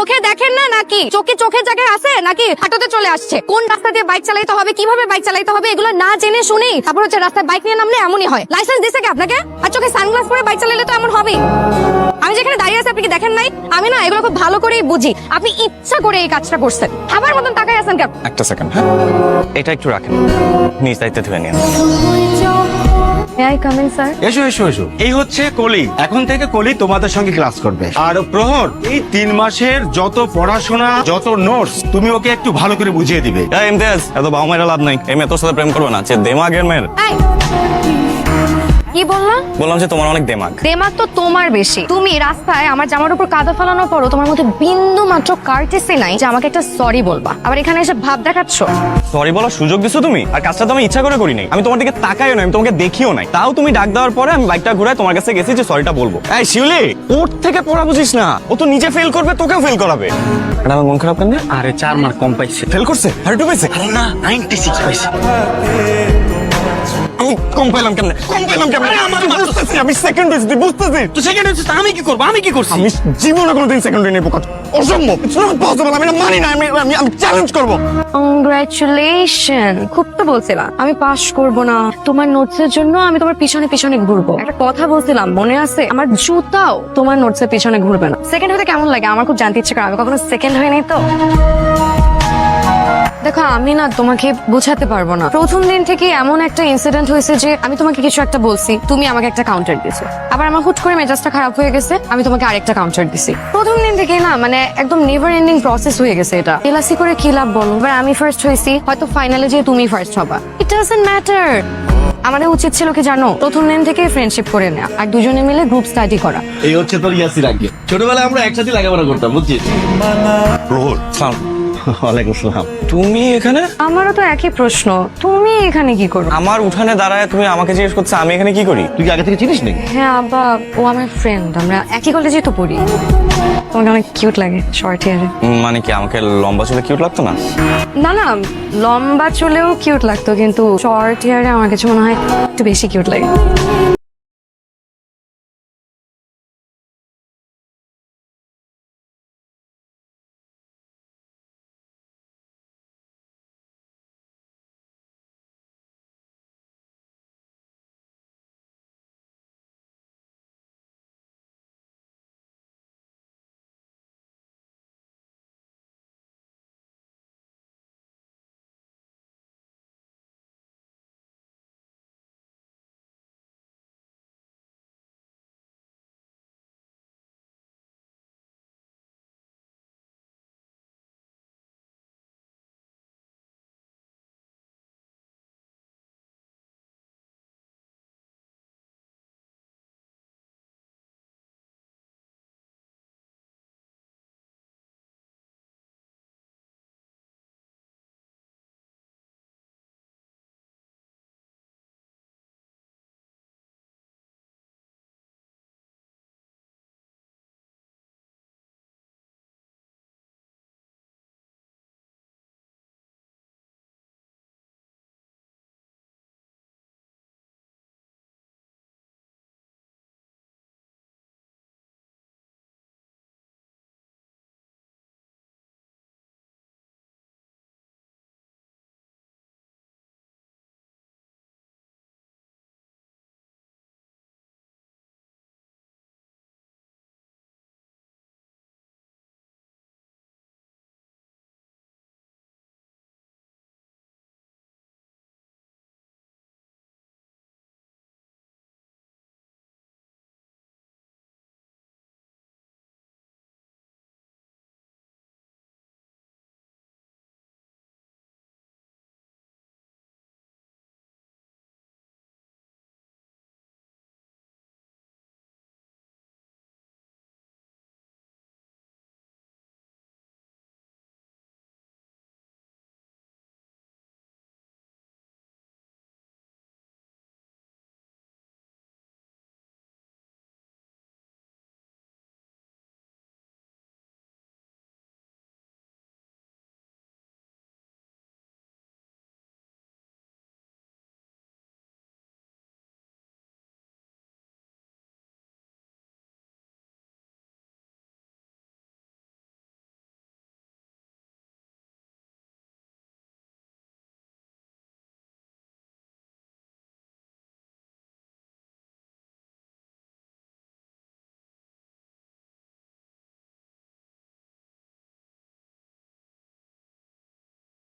চোখে দেখেন না নাকি? চোখে চোখের জায়গায় আছে নাকি? হাঁটাতে চলে আসছে। কোন রাস্তা দিয়ে বাইক চালাইতে হবে কীভাবে বাইক চালাইতে হবে এগুলো না জেনে শুনেই তারপর হচ্ছে রাস্তায় বাইক নিয়ে নামলে এমনই হয়। লাইসেন্স দিছে কি আপনাকে? আর চোখে সানগ্লাস পরে বাইক চালালে তো এমন হবেই। আমি যেখানে দাঁড়িয়ে আছি আপনি কি দেখেন নাই? আমি না এগুলো খুব ভালো করেই বুঝি। আপনি ইচ্ছা করে এই কাজটা করছেন। আমার মতন তাকাই আছেন কেন? একটা সেকেন্ড হ্যাঁ? এটা একটু রাখেন। নিজ দায়িত্বে ধুয়ে নিন। আই কাম ইন স্যার এসো এসো এসো। এই হচ্ছে কলি। এখন থেকে কলি তোমাদের সঙ্গে ক্লাস করবে। আর প্রহর এই তিন মাসের যত পড়াশোনা যত নোটস তুমি ওকে একটু ভালো করে বুঝিয়ে দিবে। ইমতিয়াজ এত বাবা মায়েরা লাভ নাই। এই মেয়ে তোর সাথে প্রেম করবে না যে দেমাগের মেয়ের। কি বললাম বললাম যে তোমার অনেক দেমাগ। দেমাগ তো তোমার বেশি। তুমি রাস্তায় আমার জামার উপর কাদা ফেলানোর পরও তোমার মধ্যে বিন্দু মাত্র কার্টেসি নাই যে আমাকে একটা সরি বলবা। আবার এখানে এসে ভাব দেখাচ্ছ? সরি বলার সুযোগ দিছো তুমি? আর কাজটা তো আমি ইচ্ছা করে করি নাই। আমি তোমার দিকে তাকাইও নাই আমি তোমাকে দেখিও নাই। তাও তুমি ডাক দেওয়ার পরে আমি বাইকটা ঘুরাই তোমার কাছে গেছি যে সরিটা বলব। এই শিউলি ওর থেকে পড়া বুঝিস না। ও তো নিজে ফেল করবে তোকেও ফেল করাবে। এটা আমার মন খারাপ কেন? আরে চার মার্ক কম পাইছে। ফেল করছে? আর একটু পেয়েছে আরে না নাইনটি সিক্স পাইছে। আমি কম পেলাম কেমনে? কম পেলাম কেমনে? আমি বুঝতেছি আমি সেকেন্ড হয়েছি তুই বুঝতেছিস? তো সেকেন্ড আমি কি করব? আমি কি করছি? আমি জীবনে কোনোদিন সেকেন্ড হয়ে নেব কথা অসম্ভব। ইটস নট পসিবল আমি না মানি না আমি আমি আমি চ্যালেঞ্জ করব। কংগ্রাচুলেশন খুব তো বলছিলাম আমি পাশ করব না। তোমার নোটসের জন্য আমি তোমার পিছনে পিছনে ঘুরবো। একটা কথা বলছিলাম মনে আছে? আমার জুতাও তোমার নোটসের পিছনে ঘুরবে না। সেকেন্ড হতে কেমন লাগে? আমার খুব জানতে ইচ্ছে করে আমি কখনো সেকেন্ড হয়নি তো। দেখো আমি না তোমাকে বোঝাতে পারব না। প্রথম দিন থেকে এমন একটা ইনসিডেন্ট হয়েছে যে আমি তোমাকে কিছু একটা বলছি তুমি আমাকে একটা কাউন্টার দিছো আবার আমার হুট করে মেজাজটা খারাপ হয়ে গেছে আমি তোমাকে আরেকটা কাউন্টার দিছি। প্রথম দিন থেকে না মানে একদম নেভার এন্ডিং প্রসেস হয়ে গেছে এটা। এলাসি করে কি লাভ বলো? এবার আমি ফার্স্ট হয়েছি হয়তো ফাইনালে যে তুমি ফার্স্ট হবা। ইট ডাজন্ট ম্যাটার আমাদের উচিত ছিল কি জানো? প্রথম দিন থেকে ফ্রেন্ডশিপ করে নেওয়া আর দুজনে মিলে গ্রুপ স্টাডি করা। এই হচ্ছে তোর ইয়াসির আগে ছোটবেলায় আমরা একসাথে লেখাপড়া করতাম বুঝছিস? প্রহর সালাম ওয়ালাইকুম আসসালাম। তুমি এখানে? আমারও তো একই প্রশ্ন তুমি এখানে কি করো? আমার উঠানে দাঁড়ায় তুমি আমাকে জিজ্ঞেস করছ আমি এখানে কি করি? তুই কি আগে থেকে চিনিস নাকি? হ্যাঁ আব্বা ও আমার ফ্রেন্ড আমরা একই কলেজে তো পড়ি। তোমাকে অনেক কিউট লাগে শর্ট হেয়ারে মানে কি আমাকে লম্বা চুলে কিউট লাগতো না? না না লম্বা চুলেও কিউট লাগতো কিন্তু শর্ট হেয়ারে আমার কাছে মনে হয় একটু বেশি কিউট লাগে।